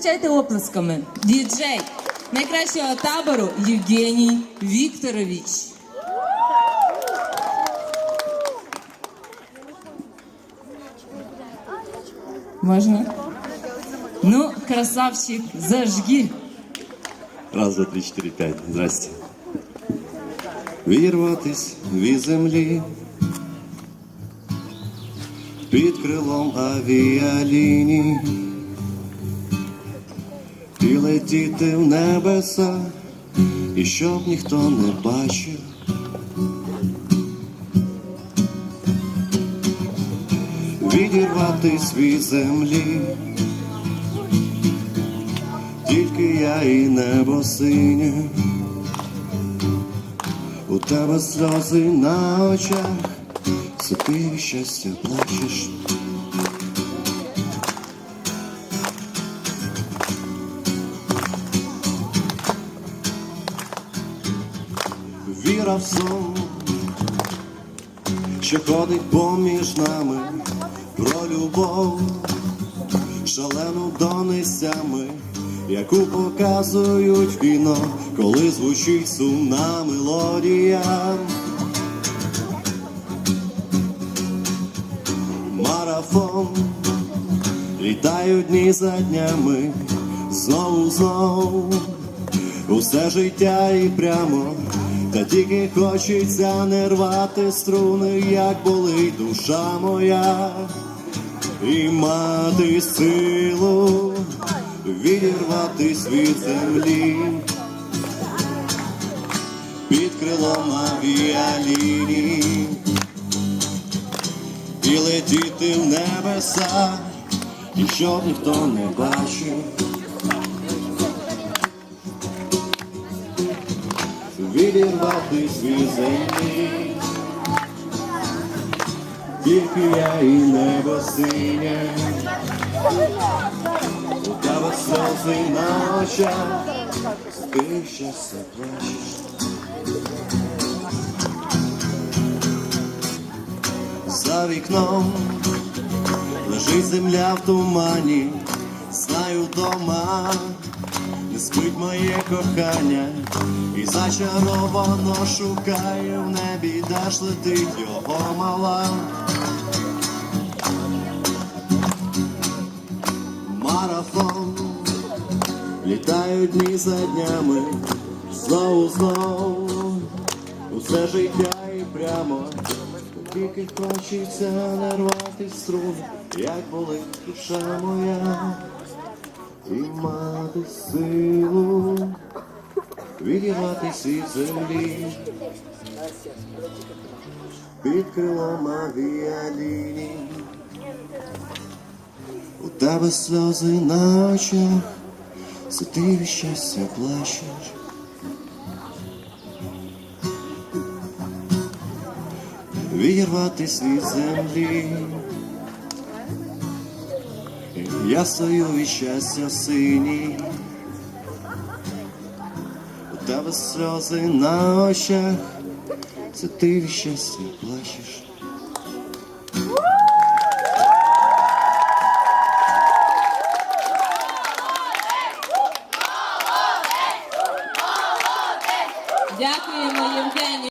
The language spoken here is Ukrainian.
Зустрічайте оплесками. Діджей найкращого табору Євгеній Вікторович. Можна? Ну, красавчик, зажги. Раз, два, три, чотири, п'ять. Здрасте. Вірватись від землі під крилом авіаліній і летіти в небеса, і щоб ніхто не бачив. Відірватись від землі. Тільки я і небо синє, у тебе сльози на очах, ти щастя плачеш. Віра в сон, що ходить поміж нами про любов шалену донестями, яку показують в кіно, коли звучить сумна мелодія. Марафон літають дні за днями, знову знову усе життя і прямо. Та тільки хочеться не рвати струни, як болить душа моя. І мати силу відірватись від землі. Під крилом авіаліній і летіти в небеса, і щоб ніхто не бачив. Відірватись від землі. Тільки я і небо синє, у тебе сльози на очах, щастя плачеш. За вікном лежить земля в тумані, знаю дома, не спить моє кохання, і зачаровано шукає в небі, де ж летить його мала. Марафон, літають дні за днями, знову знову, усе життя і прямо, тільки хочеться не рвати струн, як болить душа моя, і мати силу відірватись від землі. Під крилом авіаліній у тебе сльози на очах, це ти щастя плачеш. Відірватись від землі ясою і щастя сині, у тебе сльози на очах, це ти від щастя плачеш. Дякуємо, Євгенію.